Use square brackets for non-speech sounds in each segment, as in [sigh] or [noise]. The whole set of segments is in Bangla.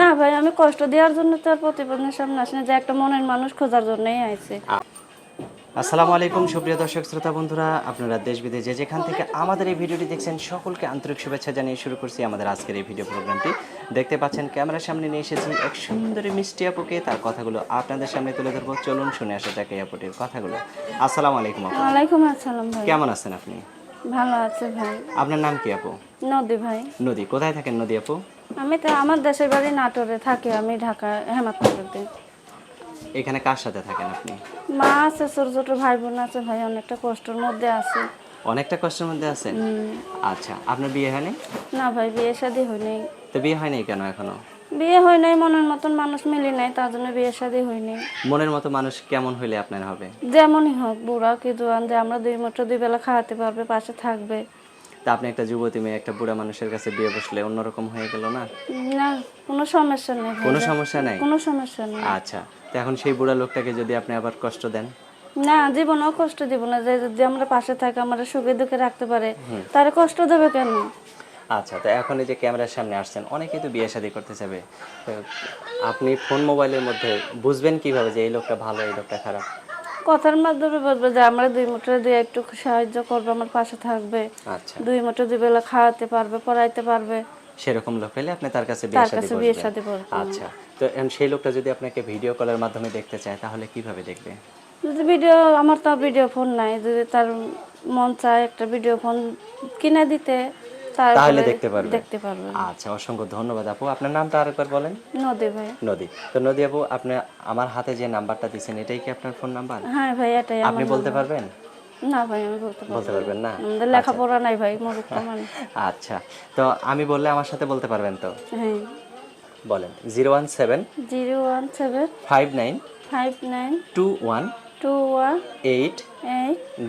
না ভাই আমি কষ্ট দেওয়ার জন্য তো আর প্রতিবেদনের সামনে আসি যে একটা মনের মানুষ খোঁজার জন্যই আইছে। আসসালামু আলাইকুম সুপ্রিয় দর্শক শ্রোতা বন্ধুরা। আপনারা দেশ বিদেশ যে যেখান থেকে আমাদের এই ভিডিওটি দেখছেন সকলকে আন্তরিক শুভেচ্ছা জানিয়ে শুরু করছি আমাদের আজকের এই ভিডিও প্রোগ্রামটি। দেখতে পাচ্ছেন ক্যামেরার সামনে নিয়ে এসেছি এক সুন্দরী মিষ্টি আপুকে। তার কথাগুলো আপনাদের সামনে তুলে ধরবো। চলুন শুনে আসা যাক এই আপুটির কথাগুলো। আসসালামু আলাইকুম আপু। ওয়ালাইকুম আসসালাম ভাই। কেমন আছেন আপনি? ভালো আছে ভাই। আপনার নাম কি আপু? নদী ভাই। নদী কোথায় থাকেন নদী আপু? আমি তো আমার দেশের বাড়ি নাটোরে থাকি আমি ঢাকা হেমাতনগরতে এখানে কার সাথে থাকেন আপনি? মা আছে ছোট ছোট ভাই বোন আছে ভাই অনেকটা কষ্টের মধ্যে আছে। অনেকটা কষ্টের মধ্যে আছেন? আচ্ছা আপনার বিয়ে হয়নি? না ভাই বিয়ে শাদি হয়নি। তো বিয়ে হয়নি কেন এখনও? বিয়ে হয় নাই মনের মতন মানুষ মিলি নাই তার জন্য বিয়ে শাদি হয়নি। মনের মতো মানুষ কেমন হইলে আপনার হবে? যেমনই হোক বুড়া কি জোয়ান যে আমরা দুই মুঠো দুই বেলা খাওয়াতে পারবে পাশে থাকবে। তা আপনি একটা যুবতী মেয়ে একটা বুড়া মানুষের কাছে বিয়ে বসলে অন্যরকম হয়ে গেল না? না কোনো সমস্যা নেই কোনো সমস্যা নাই? কোনো সমস্যা নেই। আচ্ছা তো এখন সেই বুড়া লোকটাকে যদি আপনি আবার কষ্ট দেন? না জীবনেও কষ্ট দিব না। যে যদি আমরা পাশে থাকে আমরা সুখে দুঃখে রাখতে পারে তার কষ্ট দেবে কেন? আচ্ছা তো এখন এই যে ক্যামেরার সামনে আসছেন অনেকেই তো বিয়ে শাদী করতে চাবে আপনি ফোন মোবাইলের মধ্যে বুঝবেন কীভাবে যে এই লোকটা ভালো এই লোকটা খারাপ? কথার মাধ্যমে বলবে যে আমরা দুই মুঠো দিয়ে একটু সাহায্য করবে আমার পাশে থাকবে। আচ্ছা। দুই মুঠো দুই বেলা খাওয়াতে পারবে পড়াইতে পারবে। সেরকম লোক হলে আপনি তার কাছে বিয়ে তার শাদী আচ্ছা। তো সেই লোকটা যদি আপনাকে ভিডিও কলের মাধ্যমে দেখতে চায় তাহলে কীভাবে দেখবে? যদি ভিডিও আমার তো ভিডিও ফোন নাই। যদি তার মন চায় একটা ভিডিও ফোন কিনে দিতে তাহলে দেখতে পারবে দেখতে পারবে আচ্ছা অসংখ্য ধন্যবাদ আপু। আপনার নামটা আরেকবার বলেন। নদী ভাই। নদী। তো নদী আপু আপনি আমার হাতে যে নাম্বারটা দিচ্ছেন এটাই কি আপনার ফোন নাম্বার? হ্যাঁ ভাই এটাই আপনি বলতে পারবেন? না ভাই আমি বলতে পারবেন না? লেখাপড়া নাই ভাই [laughs] আচ্ছা। তো আমি বললে আমার সাথে বলতে পারবেন তো? হ্যাঁ। বলেন। Zero one seven zero one seven five nine five nine two one two one eight eight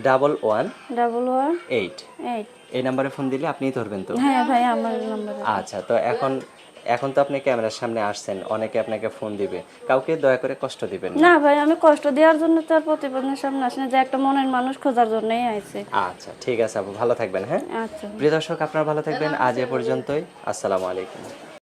double one double one eight. Eight. এই নাম্বারে ফোন দিলে আপনিই ধরবেন তো? হ্যাঁ ভাই আমার নাম্বার। আচ্ছা তো এখন এখন তো আপনি ক্যামেরার সামনে আসছেন অনেকে আপনাকে ফোন দিবে। কাউকে দয়া করে কষ্ট দিবেন না। ভাই আমি কষ্ট দেওয়ার জন্য তো আর প্রতিবেদনের সামনে আসি না যে একটা মনের মানুষ খোঁজার জন্যই আইছে। আচ্ছা ঠিক আছে আপু ভালো থাকবেন হ্যাঁ? আচ্ছা। প্রিয় দর্শক আপনারা ভালো থাকবেন। আজ এ পর্যন্তই। আসসালামু আলাইকুম।